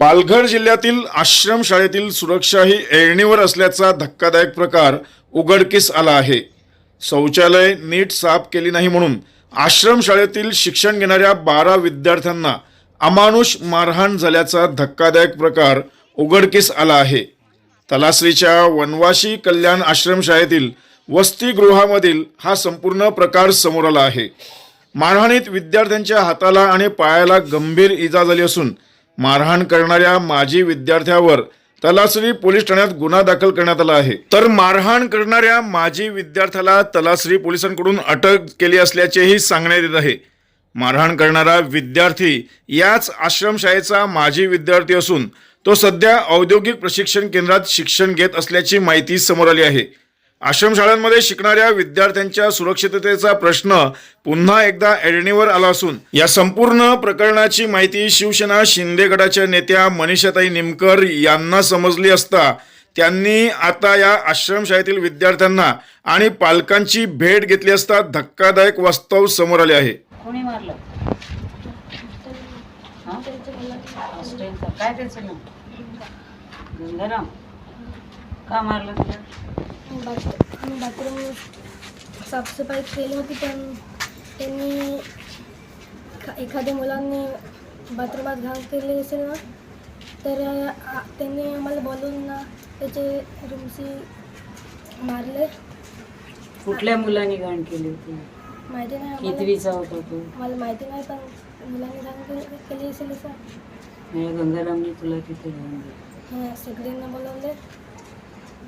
पालघर जिल्ह्यातील आश्रमशाळेतील सुरक्षा ही ऐरणीवर असल्याचा धक्कादायक प्रकार उघडकीस आला आहे. शौचालय नीट साफ केली नाही म्हणून आश्रमशाळेतील शिक्षण घेणाऱ्या बारा विद्यार्थ्यांना अमानुष मारहाण झाल्याचा धक्कादायक प्रकार उघडकीस आला आहे. तलासरीच्या वनवासी कल्याण आश्रमशाळेतील वसतिगृहामधील हा संपूर्ण प्रकार समोर आला आहे. मारहाणीत विद्यार्थ्यांच्या हाताला आणि पायाला गंभीर इजा झाली असून मारहाण करणाऱ्या माजी विद्यार्थ्यावर तलासरी पोलीस ठाण्यात गुन्हा दाखल करण्यात आला आहे. तर मारहाण करणाऱ्या माजी विद्यार्थ्याला तलासरी पोलिसांकडून अटक केली असल्याचेही सांगण्यात येत आहे. मारहाण करणारा विद्यार्थी याच आश्रमशाळेचा माजी विद्यार्थी असून तो सध्या औद्योगिक प्रशिक्षण केंद्रात शिक्षण घेत असल्याची माहिती समोर आली आहे. आश्रमशाळांमध्ये शिकणाऱ्या विद्यार्थ्यांच्या सुरक्षिततेचा प्रश्न पुन्हा एकदा ऐरणीवर आला असून या संपूर्ण प्रकरणाची माहिती शिवसेना शिंदे गटाच्या नेत्या मनीषाताई निमकर यांना समजली असता त्यांनी आता या आश्रमशाळेतील विद्यार्थ्यांना आणि पालकांची भेट घेतली असता धक्कादायक वास्तव समोर आले आहे. काय का मारलं तुला बाथ- आम्ही बाथरूम साफसफाई केली होती? पण त्यांनी एखा- एखाद्या मुलांनी बाथरूमात घाण केली असेल ना तर त्यांनी आम्हाला बोलवून ना त्याचे रूमशी मारले कुठल्या मुलांनी घाण केली होती माहिती नाही कितवीचा होता तो मला माहिती नाही पण मुलांनी घाण केली असेल असं गंगारामने तुला तिथे घेऊन हा, सगळ्यांना बोलवले.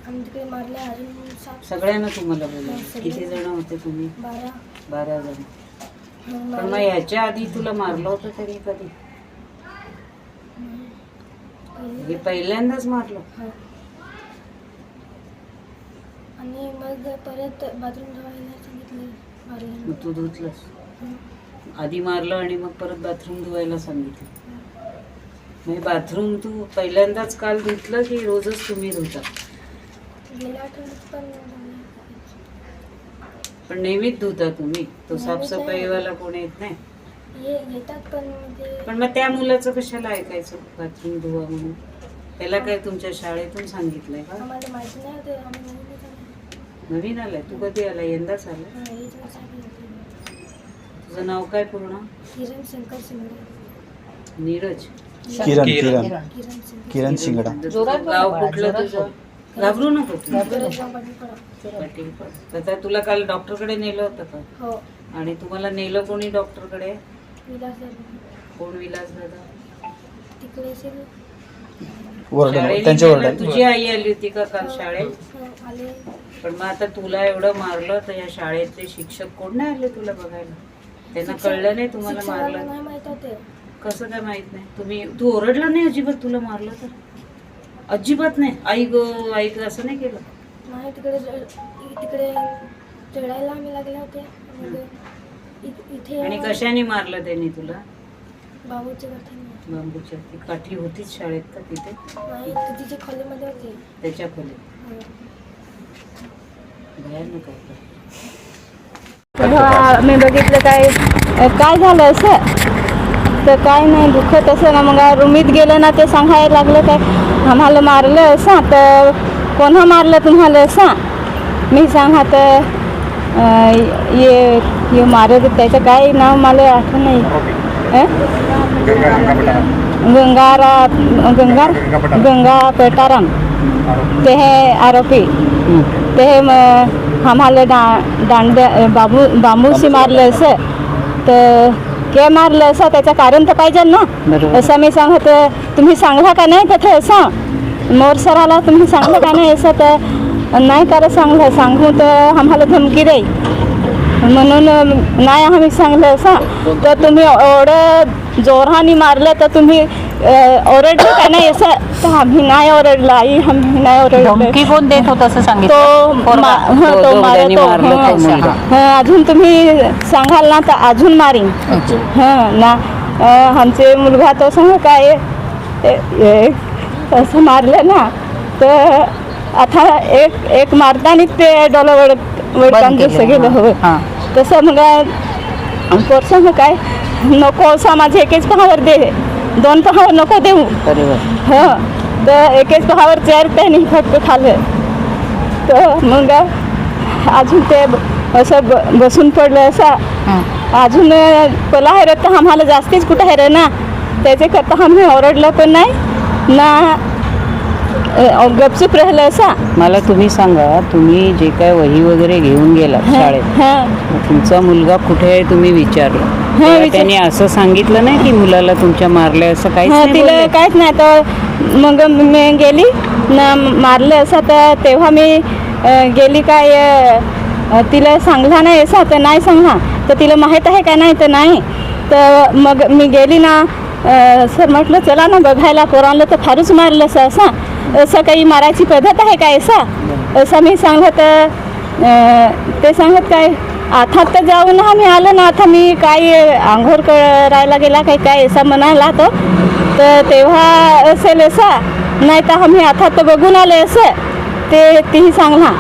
अजून सगळ्यांना तुम्हाला सगळे. किती जण होते तुम्ही? बारा. बारा जण. पण मग मारले. याच्या आधी तुला मारलं होतं तरी कधी? पहिले- हे पहिल्यांदाच मारलं. हा. आणि मग परत बाथरूम धुवायला सांगितले मारले. तू धुतलंस. आधी मारलं आणि मग परत बाथरूम धुवायला सांगितलं. म्हणजे बाथरूम तू पहिल्यांदाच काल धुतलं की रोजच तुम्ही धुता? पण नेहमीच धुता तुम्ही. तो साफसफाईवाला कोण येत नाही. पण मग त्या मुलाचं कशाला ऐकायचं? बाथरूम धुवा म्हणून. त्याला काय तुमच्या शाळेतून सांगितलंय का? आम्हाला माहिती नाही ते आम्ही नवीन आलाय? तू कधी आला? यंदाच आला? हा, हेच वर्षाची होती. तुझं नाव काय पूर्ण? किरण शंकर शिंदे नीरज. किरण किरण. किरण शिंगडा. तुझं गाव कुठलं तुझं? घाबरू नको तू. गरजगाव पाटीलपाडा. पाटील पण. तर तुला काल डॉक्टरकडे नेलं होतं का? हो. आणि तुम्हाला नेलं कोणी डॉक्टरकडे? विलास कोण विलास दादा? तिकडे असेल ओरडा शाळेने त्यांच्या नेलं. ओरडा तुझी आई आली होती का काल शाळेत? हो, आले. पण मग आता तुला एवढं मारलं तर या शाळेतले शिक्षक कोण नाही आले तुला बघायला? त्यांना कळलं नाही तुम्हाला शिक्षकाला मारलं? नाही माहीत होते. कसं काय माहीत नाही? तुम्ही तू ओरडला नाही अजिबात तुला मारलं तर? अजिबात नाही. आई ग आई ग असं नाही केलं. नाही तिकडे ज- तिकडे चढायला आम्ही लागले होते मग इ- इथे आणि कशाने मारलं त्यांनी तुला? बाबूच्या कथेने बांबूच्या ती काठी होतीच शाळेत का तिथे? नाही ती तिच्या खोलीमध्ये होती. त्याच्या खोली हो. भयानक. तेव्हा मी बघितलं काय काय झालं असं? तर काय नाही दुखत असं ना. मग रूमीत गेलं ना ते सांगायला लागलं काय? आम्हाला मारलं असं. तर कोणा मारलं तुम्हाला असं? मी सांगा तर ये ये मारत त्याचं काय नाव मला आठवण नाही? गंगारा गंगार गंगा पेटाराम. ते हे आरोपी. ते हे आम्हाला डा दांड्या बाबू बांबूशी मारलं असं. तर के मारलं असं त्याचं कारण तर पाहिजे ना. असं मी सांगत तुम्ही सांगला का नाही तिथे असं मोर सराला तुम्ही सांगलं का नाही असं तर नाही करा सांगलं सांगू तर आम्हाला धमकी देई म्हणून नाही आम्ही सांगलं असं तर तुम्ही एवढं जोराने मारलं तर तुम्ही ओरडलं का नाही असं तर आम्ही नाही ओरडलं आई आम्ही नाही ओरडलं. धमकी कोण देत होत असं सांगितलं? तो मा- हं, तो- मारत. मारलं हं, तो मुलगा. हं, अजून तुम्ही सांगाल ना तर अजून मारीन. हं ना. अं, आमचे मुलगा तो सांग काय ए- ए- असं मारलं ना तर आता एक एक मारताना ते डोलं वड वडकान केलं, जसं गेलं हां. तसं मग पोरसं काय नको असा माझे एकच पावर दे. दोन पहावर नको देऊ. अरे हो तर एकेच पहावर चार त्यांनी फक्त खाल्लं. तर मग अजून ते असं ब बसून पडलं असं. अजून पला रे तर आम्हाला जास्तीच कुठं आहे रे ना. त्याचे करता आम्ही ओरडलं पण नाही. ना अ, गपचूप राहिलं असा. मला तुम्ही सांगा तुम्ही जे काय वही वगैरे घेऊन गेलात शाळेत हां. तुमचा मुलगा कुठे आहे तुम्ही विचारलं? विचार- त्याने असं सांगितलं नाही की मुलाला तुमच्या मारले असं काहीच हा तिला? काहीच नाही. तर मग मी गेली. ना मारलं असं तर तेव्हा मी गेली काय तिला सांगला नाही असं तर नाही सांगला. तर तिला माहीत आहे का नाही तर नाही. तर मग मी गेली ना सर म्हटलं चला ना बघायला पोरांना तर फारच मारलं असं असं. असं काही मारायची पद्धत आहे काय असं? असं मी सांगत ते सांगत काय आता तर जाऊन आम्ही आलो ना आता मी काय आंघोळ करायला गेला काही काय असा म्हणाला तो. तर तेव्हा असेल असा नाही तर आम्ही आता तर बघून आले असं. ते तीही सांगला.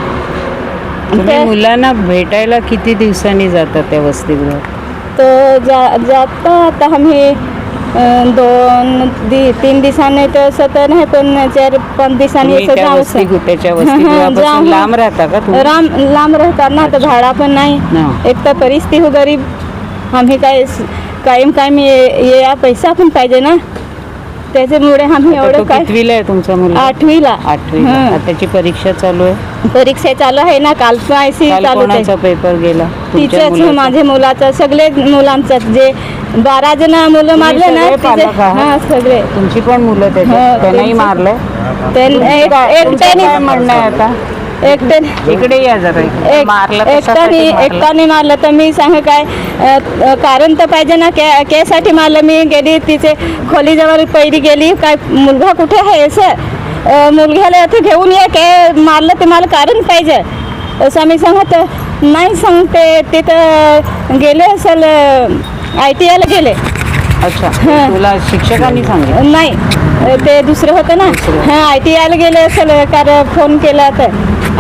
तुम्ही मुलांना भेटायला किती दिवसांनी जातात त्या वसतिगृहात? तर जा जाता आता आम्ही दोन दि तीन दिवसांनी तर असं तर नाही पण चार पाच दिवसांनी तुम्ही त्या लांब राहता का तुम्ही? राम लांब राहतात ना तर भाडा पण नाही. एक तर परिस्थिती हो गरीब. आम्ही काय स- कायम कायम ये ये या पैसा पण पाहिजे ना. त्याच्यामुळे आम्ही एवढं काय कितवीला आहे तुमचा मुलगा? आठवीला. आठवीला. हं. आता त्याची परीक्षा चालू आहे. परीक्षा चालू आहे ना काल ऐसी काल चालू आहे. कोणाचा पेपर गेला? तुमच्या तिचंच मुलाचा? माझ्या मुलाचं सगळे मुलांचं जे बारा जण मुलं मारले ना सगळे तिचे पालक आहात? हा सगळे. तुमची पण मुलं त्याच्यात. हो, त्यांनाही त्यांची- मारलंय. त्यां- एक- तुमचं काय एकट्याने म्हणणं आहे आता? एकट्याने इकडे या जरा इकडे. एक मारलं एकट्याने कशासाठी मारलं? एकट्याने मारलं तर मी सांग काय? अ, अ, कारण तर पाहिजे ना के केसाठी मारलं. मी गेली तिचे खोलीजवळ पहिली गेली. काय मुलगा कुठे आहे? असं अ, मुलग्याला इथे घेऊन ये के मारलं ते मला कारण पाहिजे. असं मी सांगत नाही सांगते. तिथं गेले असेल आय टी आयला गेले. अच्छा. हं. तुला शिक्षकांनी सांगितलं? नाही. अ, ते दुसरं होतं ना. दुसरं. हां आय टी आयला गेले असेल कारण फोन केला तर.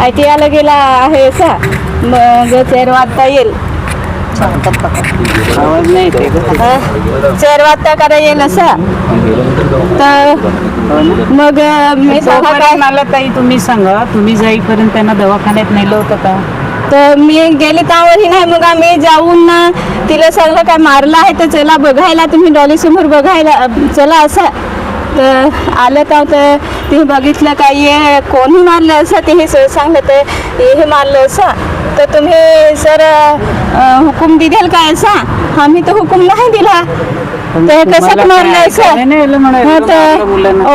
आय टी आयला गेला आहे असा. मग चार वाजता येईल. आवाज नाही. हं? चार वाजता करा येईल असं. तर मग मी सांगा तोपर्यंत काय मला ताई तुम्ही सांगा. तुम्ही जाईपर्यंत त्यांना दवाखान्यात नेलं होतं का? तर मी गेली त्यावरही नाही. मग आम्ही जाऊन ना तिला सगळं काय मारलं आहे तर चला बघायला. तुम्ही डॉलीसमोर बघायला अ, चला असं. तर आलं का तर तिने बघितलं का? ये कोणी मारलं असं? स- सांगलं तर हे मारलं असं? तर तुम्ही सर हुकूम दिदेल काय असा? आम्ही तर हुकूम नाही दिला. पण ते कसं मारलं असं? हा. तर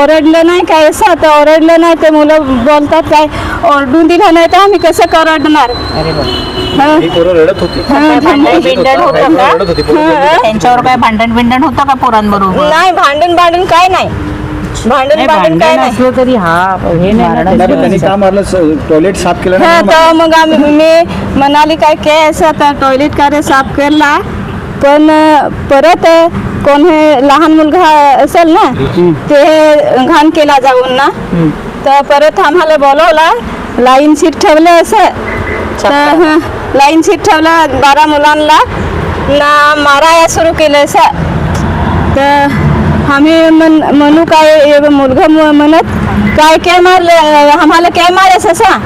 ओरडलं नाही काय असं? तर ओरडलं नाही ते मुलं बोलतात काय? ओरडून दिलं नाही तर आम्ही कसं करडणार रडत होती. भांडण बिंडण होतं का? रडत होती हं? त्यांच्यावर काय भांडण बिंडण होतं का पोरांबरोबर? नाही भांडण भांडण काय नाही. भांडण भांडण काय नाही. असलं तरी हा हे नाही ना नाही पण त्यांनी त्याचं. का मारलं? टॉयलेट साफ केलं हा नाही तर मग आम्ही मी म्हणाली काय काय असं तर टॉयलेट कार्य साफ केला? पण अं, परत अं, कोण हे लहान मुलगा असेल ना ते घाण केला जाऊन ना तर परत आम्हाला बोलवला लाईन सीट ठेवलं असं. तर हं, लाईन सीट ठेवलं बारा मुलांना. ना माराया सुरू केलं असं तर आम्ही मन म्हणू काय मुलगा म्हणत काय काय मारलं आम्हाला काय मारायस असा?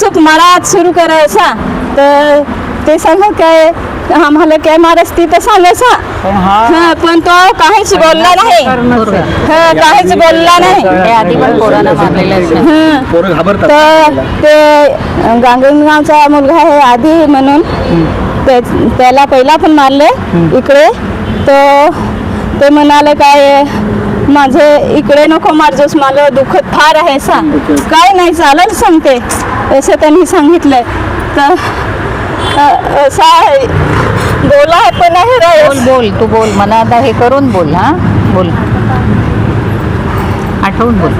चूक मारा सुरू करायचा तर ते सांग काय आम्हाला काय मारस ती तर सांग असा पण हा हा पण तो काहीच बोलला नाही. हा काहीच बोलला नाही. हे आधी पण पोरांना मारलेलं असतं. हं. पोरं घाबरतात. तर ते गांगणगावचा मुलगा आहे आधी म्हणून. ते त्याला पहिला पण मारले इकडे. तो ते म्हणाले काय माझे इकडे नको मारजोस मला दुखत फार आहे सांग काय नाही चालेल सांगते. असं त्यांनी सांगितलं तर अ- असा आहे. बोला पण आहे रे. बोल बोल तू बोल. मला आता हे करून बोल हा? बोल. आठवून बोल.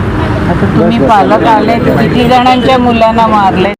आता तुम्ही पालक आले किती जणांच्या मुलांना मारले